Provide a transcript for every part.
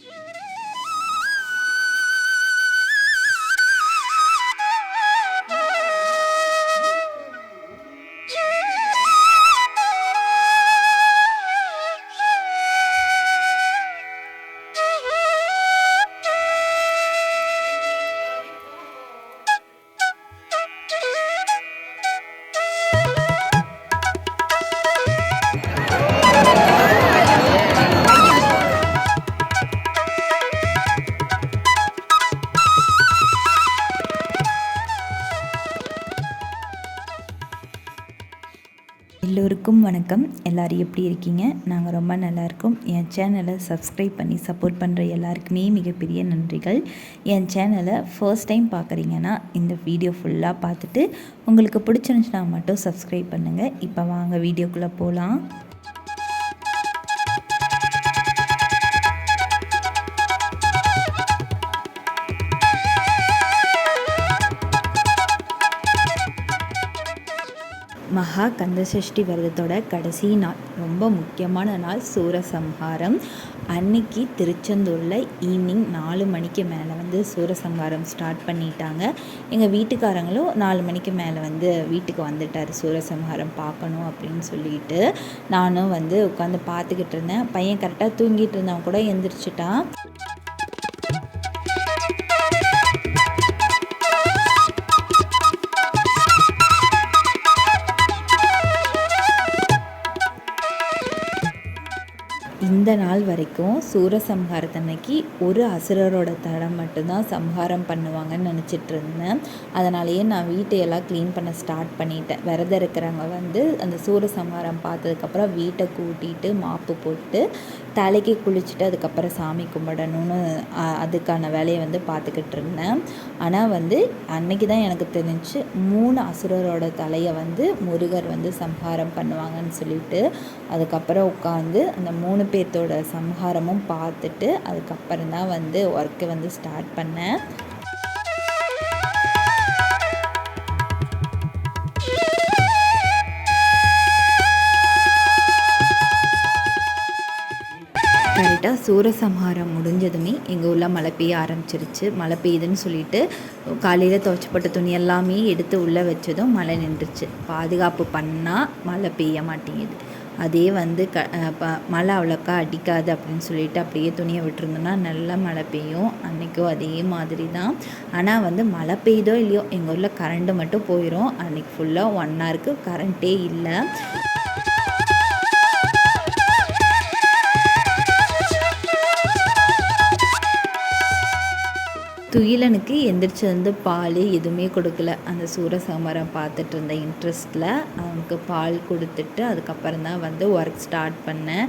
Yeah. வணக்கம். எல்லோரும் எப்படி இருக்கீங்க? நாங்கள் ரொம்ப நல்லா இருக்கோம். என் சேனலை சப்ஸ்கிரைப் பண்ணி சப்போர்ட் பண்ணுற எல்லாருக்குமே மிகப்பெரிய நன்றிகள். என் சேனலை ஃபர்ஸ்ட் டைம் பார்க்குறீங்கன்னா இந்த வீடியோ ஃபுல்லாக பார்த்துட்டு உங்களுக்கு பிடிச்சிருந்துச்சுன்னா மட்டும் சப்ஸ்கிரைப் பண்ணுங்கள் இப்போ வாங்க வீடியோக்குள்ளே போகலாம் மகா கந்தசஷ்டி விரதத்தோட கடைசி நாள். ரொம்ப முக்கியமான நாள் சூரசம்ஹாரம். அன்னைக்கு திருச்செந்தூரில் ஈவினிங் நாலு மணிக்கு மேலே வந்து சூரசம்ஹாரம் ஸ்டார்ட் பண்ணிட்டாங்க. எங்கள் வீட்டுக்காரங்களும் நாலு மணிக்கு மேலே வந்து வீட்டுக்கு வந்துட்டார். சூரசம்ஹாரம் பார்க்கணும் அப்படின்னு சொல்லிட்டு நானும் வந்து உட்காந்து பார்த்துக்கிட்டு இருந்தேன். பையன் கரெக்டாக தூங்கிட்டு இருந்தவன் கூட எந்திரிச்சிட்டான். இந்த நாள் வரைக்கும் சூரசம்ஹாரத்தன்னைக்கு ஒரு அசுரரோட தடம் மட்டும்தான் சம்ஹாரம் பண்ணுவாங்கன்னு நினச்சிட்டு இருந்தேன். அதனாலேயே நான் வீட்டையெல்லாம் க்ளீன் பண்ண ஸ்டார்ட் பண்ணிட்டேன். விரதம் இருக்கிறவங்க வந்து அந்த சூரசம்ஹாரம் பார்த்ததுக்கப்புறம் வீட்டை கூட்டிட்டு மாப்பு போட்டு தலைக்கு குளிச்சுட்டு அதுக்கப்புறம் சாமி கும்பிடணும்னு அதுக்கான வேலையை வந்து பார்த்துக்கிட்டு இருந்தேன். ஆனால் வந்து அன்னைக்கு தான் எனக்கு தெரிஞ்சு மூணு அசுரரோட தலையை வந்து முருகர் வந்து சம்ஹாரம் பண்ணுவாங்கன்னு சொல்லிட்டு அதுக்கப்புறம் உட்காந்து அந்த மூணு பேர் பேர்த்தோட சம்ஹாரமும் பார்த்துட்டு அதுக்கப்புறம் தான் வந்து ஒர்க்கை வந்து ஸ்டார்ட் பண்ணேன். கரெக்டாக சூரசம்ஹாரம் முடிஞ்சதுமே எங்கள் ஊரில் மழை பெய்ய ஆரம்பிச்சிருச்சு. மழை பெய்யுதுன்னு சொல்லிட்டு காலையில் துவைச்சப்பட்ட துணி எல்லாமே எடுத்து உள்ளே வச்சதும் மழை நின்றுச்சு. பாதுகாப்பு பண்ணால் மழை பெய்ய மாட்டேங்குது. அதே வந்து க ப மழை அவ்வளோக்கா அடிக்காது அப்படின்னு சொல்லிட்டு அப்படியே துணியை விட்டுருந்தோன்னா நல்லா மழை பெய்யும். அன்றைக்கும் அதே மாதிரி தான். ஆனால் வந்து மழை பெய்யுதோ இல்லையோ எங்கள் ஊரில் கரண்ட்டு மட்டும் போயிடும் அன்றைக்கி ஃபுல்லாக ஒன் ஹவருக்கு கரண்ட்டே இல்லை. துயிலனுக்கு எந்திரிச்சு வந்து பால் எதுவுமே கொடுக்கல. அந்த சூரசமரம் பார்த்துட்டு இருந்த இன்ட்ரெஸ்ட்டில் அவனுக்கு பால் கொடுத்துட்டு அதுக்கப்புறம் தான் வந்து ஒர்க் ஸ்டார்ட் பண்ணேன்.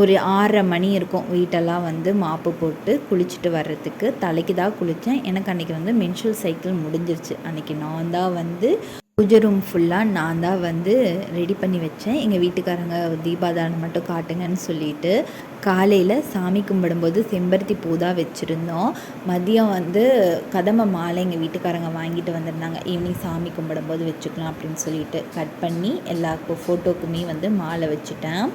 ஒரு ஆறரை மணி இருக்கும். வீட்டெல்லாம் வந்து மாப்பு போட்டு குளிச்சுட்டு வர்றதுக்கு தலைக்கு தான் குளித்தேன் எனக்கு அன்றைக்கி வந்து மென்ஷுவல் சைக்கிள் முடிஞ்சிருச்சு. அன்றைக்கி நான் தான் வந்து பூஜை ரூம் ஃபுல்லாக நான் தான் வந்து ரெடி பண்ணி வச்சேன். எங்கள் வீட்டுக்காரங்க தீபாதானம் மட்டும் காட்டுங்கன்னு சொல்லிட்டு காலையில் சாமி கும்பிடும்போது செம்பருத்தி பூ தான் வச்சுருந்தோம். மதியம் வந்து கதம்ப மாலை எங்கள் வீட்டுக்காரங்க வாங்கிட்டு வந்திருந்தாங்க. ஈவினிங் சாமி கும்பிடும்போது வச்சுக்கலாம் அப்படின்னு சொல்லிட்டு கட் பண்ணி எல்லா ஃபோட்டோக்குமே வந்து மாலை வச்சுட்டேன்.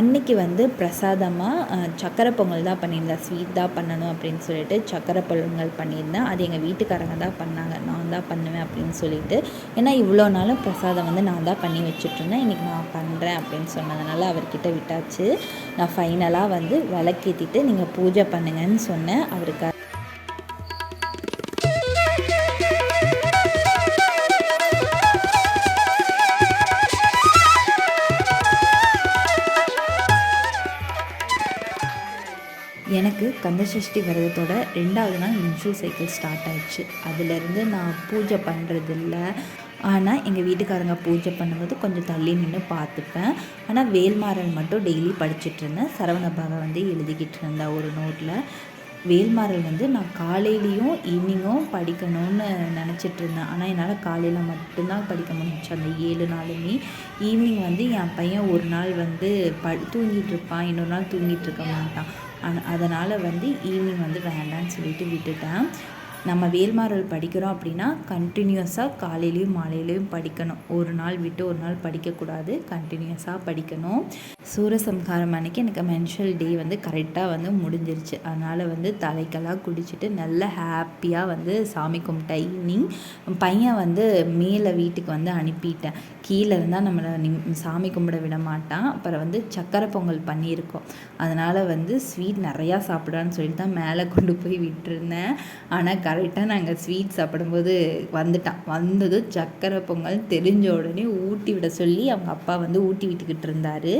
அன்னைக்கு வந்து பிரசாதமாக சக்கரை பொங்கல் தான் பண்ணியிருந்தேன். ஸ்வீட் தான் பண்ணணும் அப்படின்னு சொல்லிட்டு சக்கரை பொங்கல் பண்ணியிருந்தேன். அது எங்கள் வீட்டுக்காரங்க தான் பண்ணாங்க. நான் தான் பண்ணுவேன் அப்படின்னு சொல்லிட்டு ஏன்னா இவ்வளோ நாளும் பிரசாதம் வந்து நான் தான் பண்ணி வச்சுட்ருந்தேன். இன்றைக்கி நான் பண்ணுறேன் அப்படின்னு சொன்னதுனால அவர்கிட்ட விட்டாச்சு. நான் ஃபைனலாக வந்து விளக்கேற்றிட்டு நீங்கள் பூஜை பண்ணுங்கன்னு சொன்னேன். அவருக்கு எனக்கு கந்தசஷ்டி விரதத்தோட ரெண்டாவது நாள் மென்சுரல் சைக்கிள் ஸ்டார்ட் ஆயிடுச்சு. அதுலேருந்து நான் பூஜை பண்ணுறதில்ல ஆனால் எங்கள் வீட்டுக்காரங்க பூஜை பண்ணும்போது கொஞ்சம் தள்ளி நின்று பார்த்துப்பேன். ஆனால் வேல்மாறல் மட்டும் டெய்லி படிச்சுட்டு இருந்தேன். சரவணபாவை வந்து எழுதிக்கிட்டு இருந்தேன் ஒரு நோட்டில் வேல்மாறல் வந்து நான் காலையிலையும் ஈவினிங்கும் படிக்கணும்னு நினச்சிட்டு இருந்தேன். ஆனால் என்னால் காலையில் மட்டும்தான் படிக்க முடிஞ்சு அந்த ஏழு நாளுமே ஈவினிங் வந்து என் பையன் ஒரு நாள் வந்து ப தூங்கிட்டு இருப்பான். இன்னொரு நாள் தூங்கிட்டு இருக்க மாட்டான். அதனால் வந்து ஈவினிங் வந்து வேண்டான்னு சொல்லிட்டு விட்டுட்டேன். நம்ம வேல்மாறல் படிக்கிறோம் அப்படின்னா கண்டினியூஸாக காலையிலையும் மாலையிலையும் படிக்கணும். ஒரு நாள் விட்டு ஒரு நாள் படிக்கக்கூடாது. கண்டினியூஸாக படிக்கணும். சூரசம்ஹாரம் அன்னைக்கு எனக்கு மென்ஷல் டே வந்து கரெக்டாக வந்து முடிஞ்சிருச்சு. அதனால் வந்து தலைக்கெல்லாம் குடிச்சிட்டு நல்ல ஹாப்பியாக வந்து சாமி கும்பிட்டேன் ஈவினிங் பையன் வந்து மேலே வீட்டுக்கு வந்து அனுப்பிட்டேன். கீழே இருந்தால் நம்மளை சாமி கும்பிட விட மாட்டான். அப்புறம் வந்து சக்கரை பொங்கல் பண்ணியிருக்கோம். அதனால் வந்து ஸ்வீட் நிறையா சாப்பிடான்னு சொல்லிட்டு தான் மேலே கொண்டு போய் விட்டுருந்தேன். ஆனால் கரெக்டாக நாங்கள் ஸ்வீட் சாப்பிடும்போது வந்துட்டான் வந்தது சக்கரை பொங்கல் தெரிஞ்ச உடனே ஊட்டி விட சொல்லி அவங்க அப்பா வந்து ஊட்டி விட்டுக்கிட்டு இருந்தார்.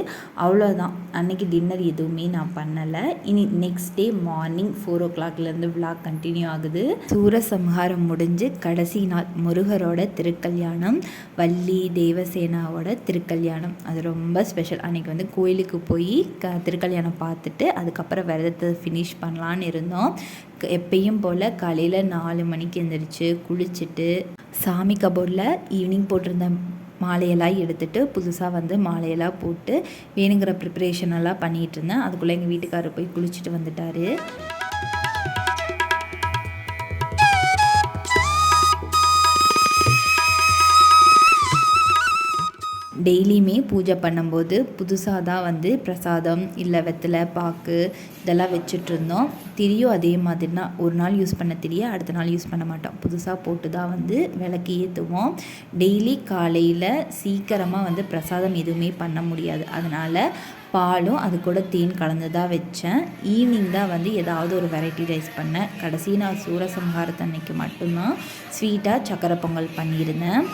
அவ்வளோதான் அன்னைக்கு டின்னர் எதுவுமே நான் பண்ணலை. இனி நெக்ஸ்ட் டே மார்னிங் ஃபோர் ஓ கிளாக்லேருந்து விளாக் கண்டினியூ ஆகுது. சூரசம்ஹாரம் முடிஞ்சு கடைசி நாள் முருகரோட திருக்கல்யாணம் வள்ளி தேவசேனாவோட திருக்கல்யாணம். அது ரொம்ப ஸ்பெஷல் அன்றைக்கி வந்து கோயிலுக்கு போய் க திருக்கல்யாணம் பார்த்துட்டு அதுக்கப்புறம் விரதத்தை ஃபினிஷ் பண்ணலான்னு இருந்தோம். எப்பயும் போல் காலையில் நாலு மணிக்கு எழுந்திரிச்சு குளிச்சுட்டு சாமி கபோர்டில் ஈவினிங் போட்டிருந்த மாலையெல்லாம் எடுத்துட்டு புதுசாக வந்து மாலையெல்லாம் போட்டு வேணுங்கிற ப்ரிப்ரேஷன் எல்லாம் பண்ணிகிட்டு இருந்தேன். அதுக்குள்ளே எங்கள் வீட்டுக்காரர் போய் குளிச்சுட்டு வந்துட்டார். டெய்லியுமே பூஜை பண்ணும்போது புதுசாக தான் வந்து பிரசாதம் இல்லை வெத்தலை பாக்கு இதெல்லாம் வச்சுட்ருந்தோம். திரியும் அதே மாதிரி தான். ஒரு நாள் யூஸ் பண்ண திரியை அடுத்த நாள் யூஸ் பண்ண மாட்டோம். புதுசாக போட்டு தான் வந்து விளக்கு ஏற்றுவோம் டெய்லி காலையில் சீக்கிரமாக வந்து பிரசாதம் எதுவுமே பண்ண முடியாது. அதனால் பாலும் அது கூட தேன் கலந்து தான் வச்சேன். ஈவினிங் தான் வந்து ஏதாவது ஒரு வெரைட்டி ரைஸ் பண்ணேன். கடைசி நான் சூரசம்ஹாரத்தன்னைக்கு மட்டும்தான் ஸ்வீட்டாக சக்கரை பொங்கல் பண்ணியிருந்தேன்.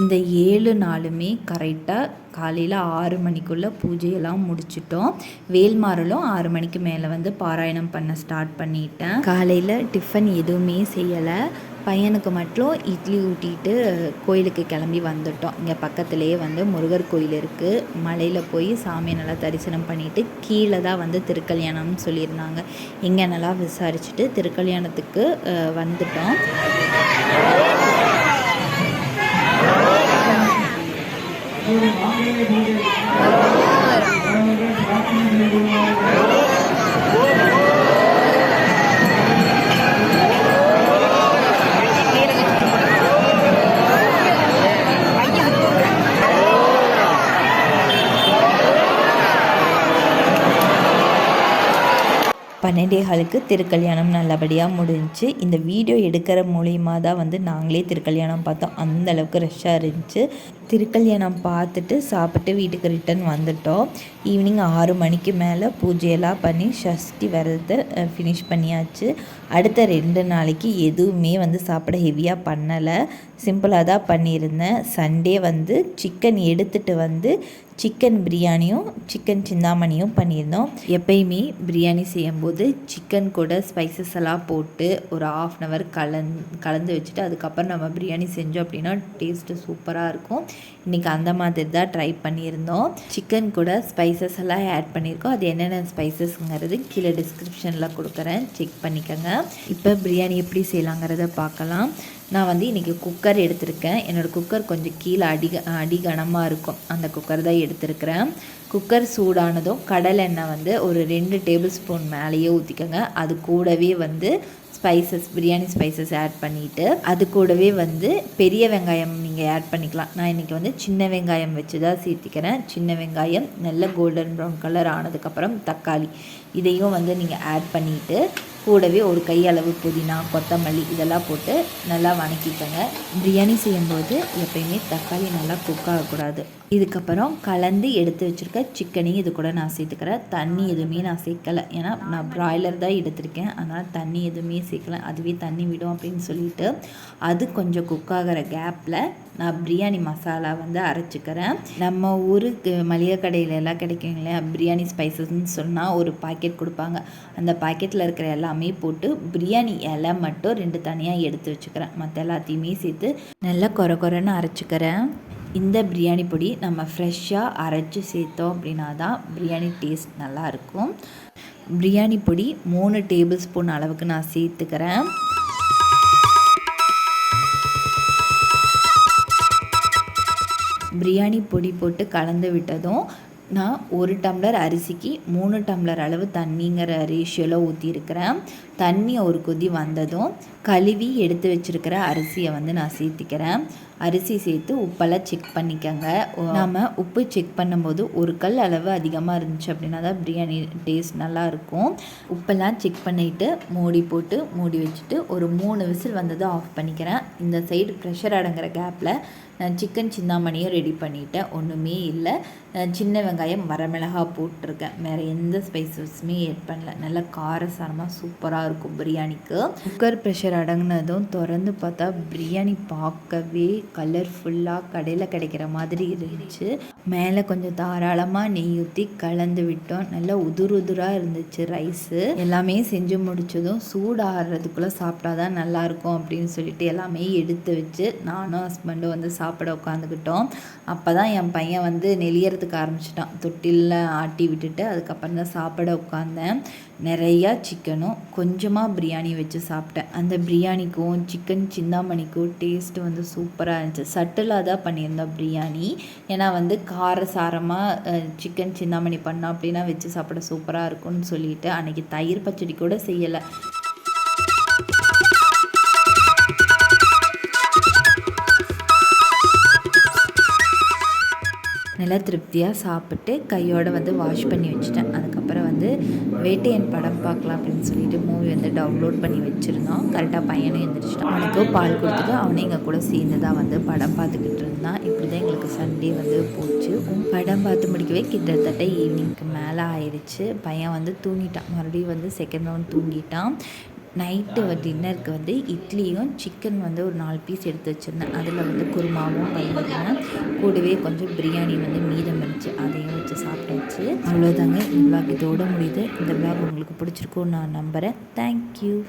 இந்த ஏழு நாளுமே கரெக்டாக காலையில் ஆறு மணிக்குள்ளே பூஜையெல்லாம் முடிச்சிட்டோம். வேல்மாறலும் ஆறு மணிக்கு மேலே வந்து பாராயணம் பண்ண ஸ்டார்ட் பண்ணிட்டேன். காலையில் டிஃபன் எதுவுமே செய்யலை. பையனுக்கு மட்டும் இட்லி ஊட்டிட்டு கோயிலுக்கு கிளம்பி வந்துட்டோம். இங்கே பக்கத்துலேயே வந்து முருகர் கோயில் இருக்குது மலையில் போய் சாமியை நல்லா தரிசனம் பண்ணிவிட்டு கீழே தான் வந்து திருக்கல்யாணம்னு சொல்லியிருந்தாங்க. இங்கே நல்லா விசாரிச்சுட்டு திருக்கல்யாணத்துக்கு வந்துட்டோம். அஹ், வந்துட்டோம் பன்னெண்டே திருக்கல்யாணம் நல்லபடியாக முடிஞ்சுச்சு இந்த வீடியோ எடுக்கிற மூலியமாக தான் வந்து நாங்களே திருக்கல்யாணம் பார்த்தோம். அந்தளவுக்கு ரஷ்ஷாக இருந்துச்சு. திருக்கல்யாணம் பார்த்துட்டு சாப்பிட்டு வீட்டுக்கு ரிட்டர்ன் வந்துட்டோம். ஈவினிங் ஆறு மணிக்கு மேலே பூஜையெல்லாம் பண்ணி ஷஷ்டி விரதத்தை ஃபினிஷ் பண்ணியாச்சு. அடுத்த ரெண்டு நாளைக்கு எதுவுமே வந்து சாப்பிட ஹெவியாக பண்ணலை. சிம்பிளாக தான் பண்ணியிருந்தேன். சண்டே வந்து சிக்கன் எடுத்துகிட்டு வந்து சிக்கன் பிரியாணியும் சிக்கன் சிந்தாமணியும் பண்ணியிருந்தோம். எப்பயுமே பிரியாணி செய்யும்போது சிக்கன் கூட ஸ்பைசஸ் எல்லாம் போட்டு ஒரு ஆஃப் அன் ஹவர் கலந் கலந்து வச்சுட்டு அதுக்கப்புறம் நம்ம பிரியாணி செஞ்சோம் அப்படின்னா டேஸ்ட்டு சூப்பராக இருக்கும். இன்றைக்கி அந்த மாதிரி தான் ட்ரை பண்ணியிருந்தோம். சிக்கன் கூட ஸ்பைசஸ் எல்லாம் ஆட் பண்ணியிருக்கோம். அது என்னென்ன ஸ்பைசஸ்ங்கிறது கீழே டிஸ்கிரிப்ஷனில் கொடுக்குறேன். செக் பண்ணிக்கோங்க. இப்போ பிரியாணி எப்படி செய்யலாங்கிறத பார்க்கலாம் நான் வந்து இன்றைக்கி குக்கர் எடுத்திருக்கேன். என்னோடய குக்கர் கொஞ்சம் கீழே அடி அடி கனமாக இருக்கும். அந்த குக்கர் தான் எடுத்திருக்கிறேன். குக்கர் சூடானதும் கடலெண்ணெய் வந்து ஒரு ரெண்டு டேபிள் ஸ்பூன் மேலேயே ஊற்றிக்கோங்க அது கூடவே வந்து ஸ்பைசஸ் பிரியாணி ஸ்பைசஸ் ஆட் பண்ணிவிட்டு அது கூடவே வந்து பெரிய வெங்காயம் நீங்கள் ஆட் பண்ணிக்கலாம். நான் இன்றைக்கி வந்து சின்ன வெங்காயம் வச்சு தான் சேர்த்திக்கிறேன். சின்ன வெங்காயம் நல்ல கோல்டன் ப்ரௌன் கலர் ஆனதுக்கப்புறம் தக்காளி இதையும் வந்து நீங்கள் ஆட் பண்ணிவிட்டு கூடவே ஒரு கையளவு புதினா கொத்தமல்லி இதெல்லாம் போட்டு நல்லா வணக்கிக்கோங்க. பிரியாணி செய்யும்போது எப்பயுமே தக்காளி நல்லா குக் ஆகக்கூடாது. இதுக்கப்புறம் கலந்து எடுத்து வச்சுருக்க சிக்கனையும் இது கூட நான் சேர்த்துக்கிறேன். தண்ணி எதுவுமே நான் சேர்க்கலை. ஏன்னா நான் ப்ராய்லர் தான் எடுத்திருக்கேன். அதனால் தண்ணி எதுவுமே சேர்க்கல. அதுவே தண்ணி விடும் அப்படின்னு சொல்லிட்டு அது கொஞ்சம் குக் ஆகிற கேப்பில் நான் பிரியாணி மசாலா வந்து அரைச்சிக்கிறேன். நம்ம ஊருக்கு மளிகை கடையில் எல்லாம் கிடைக்கும் இல்லையா பிரியாணி ஸ்பைசஸ்ன்னு சொன்னால் ஒரு பாக்கெட் கொடுப்பாங்க. அந்த பாக்கெட்டில் இருக்கிற எல்லாமே போட்டு பிரியாணி இலை மட்டும் ரெண்டு தனியாக எடுத்து வச்சுக்கிறேன். மற்ற எல்லாத்தையுமே சேர்த்து நல்லா கொர கொரன்னு அரைச்சிக்கிறேன். இந்த பிரியாணி பொடி நம்ம ஃப்ரெஷ்ஷாக அரைச்சி சேர்த்தோம் அப்படின்னா தான் பிரியாணி டேஸ்ட் நல்லாயிருக்கும் பிரியாணி பொடி மூணு டேபிள் ஸ்பூன் அளவுக்கு நான் சேர்த்துக்கிறேன். பிரியாணி பொடி போட்டு கலந்து விட்டதும் நான் ஒரு டம்ளர் அரிசிக்கு மூணு டம்ளர் அளவு தண்ணிங்கிற ரேஷியோவில் ஊற்றிருக்கிறேன் தண்ணி ஒரு கொதி வந்ததும் கழுவி எடுத்து வச்சுருக்கிற அரிசியை வந்து நான் சேர்த்திக்கிறேன். அரிசி சேர்த்து உப்பெல்லாம் செக் பண்ணிக்கோங்க. நாம் உப்பு செக் பண்ணும்போது ஒரு கல் அளவு அதிகமாக இருந்துச்சு அப்படின்னா தான் பிரியாணி டேஸ்ட் நல்லாயிருக்கும் உப்பெல்லாம் செக் பண்ணிவிட்டு மூடி போட்டு மூடி வச்சுட்டு ஒரு மூணு விசில் வந்தது ஆஃப் பண்ணிக்கிறேன். இந்த சைடு ப்ரெஷர் அடங்குற கேப்பில் நான் சிக்கன் சிந்தாமணியும் ரெடி பண்ணிட்டேன். ஒன்றுமே இல்லை. நான் சின்ன வெங்காயம் வரமிளகா போட்டிருக்கேன். வேறு எந்த ஸ்பைசஸுமே ஆட் பண்ணல. நல்லா காரசாரமாக சூப்பராக இருக்கும் பிரியாணிக்கு. குக்கர் ப்ரெஷர் அடங்கினதும் திறந்து பார்த்தா பிரியாணி பார்க்கவே கலர்ஃபுல்லாக கடையில் கிடைக்கிற மாதிரி இருந்துச்சு. மேலே கொஞ்சம் தாராளமாக நெய் ஊற்றி கலந்து விட்டோம். நல்லா உதுர் உதுராக இருந்துச்சு ரைஸு எல்லாமே செஞ்சு முடிச்சதும் சூடு ஆடுறதுக்குள்ளே சாப்பிட்டா தான் நல்லாயிருக்கும் அப்படின்னு சொல்லிட்டு எல்லாமே எடுத்து வச்சு நானும் ஹஸ்பண்டும் வந்து சாப்பிட உட்காந்துக்கிட்டோம். அப்போ தான் என் பையன் வந்து நெளியறதுக்கு ஆரம்பிச்சிட்டான். தொட்டிலில் ஆட்டி விட்டுட்டு அதுக்கப்புறம் தான் சாப்பிட உட்காந்தேன். நிறையா சிக்கனும் கொஞ்சமாக பிரியாணி வச்சு சாப்பிட்டேன். அந்த பிரியாணிக்கும் சிக்கன் சிந்தாமணிக்கும் டேஸ்ட்டு வந்து சூப்பராக இருந்துச்சு. சட்டிலாக தான் பண்ணியிருந்தோம் பிரியாணி. ஏன்னா வந்து காரசாரமாக சிக்கன் சிந்தாமணி பண்ணோம் அப்படின்னா வச்சு சாப்பிட சூப்பராக இருக்கும்னு சொல்லிட்டு அன்றைக்கி தயிர் பச்சடி கூட செய்யலை. நல்லா திருப்தியாக சாப்பிட்டு கையோடு வந்து வாஷ் பண்ணி வச்சுட்டேன். அதுக்கப்புறம் வந்து வேட்டையன் படம் பார்க்கலாம் அப்படின்னு சொல்லிட்டு மூவி வந்து டவுன்லோட் பண்ணி வச்சுருந்தோம். கரெக்டாக பையனும் எழுந்திரிச்சிட்டான் அவனுக்கும் பால் கொடுத்துட்டு அவனே எங்கள் கூட சேர்ந்து தான் வந்து படம் பார்த்துக்கிட்டு இருந்தான். இப்படி தான் எங்களுக்கு சண்டே வந்து போச்சு. படம் பார்த்து முடிக்கவே கிட்டத்தட்ட ஈவினிங்க்கு மேலே ஆயிடுச்சு பையன் வந்து தூங்கிட்டான். மறுபடியும் வந்து செகண்ட் ரவுண்ட் தூங்கிட்டான். நைட்டு டின்னருக்கு வந்து இட்லியும் சிக்கன் வந்து ஒரு நாலு பீஸ் எடுத்து வச்சுருந்தேன். அதில் வந்து குருமாவும் பண்ணியிருந்தேன் கூடவே கொஞ்சம் பிரியாணி வந்து மீதம் இருந்துச்சு. அதையும் வச்சு சாப்பிட்டாச்சு. அவ்வளோதாங்க இந்த விளாக் இதோட முடியுது. இந்த விளாக் உங்களுக்கு பிடிச்சிருக்கும்னு நான் நம்புகிறேன் தேங்க்யூ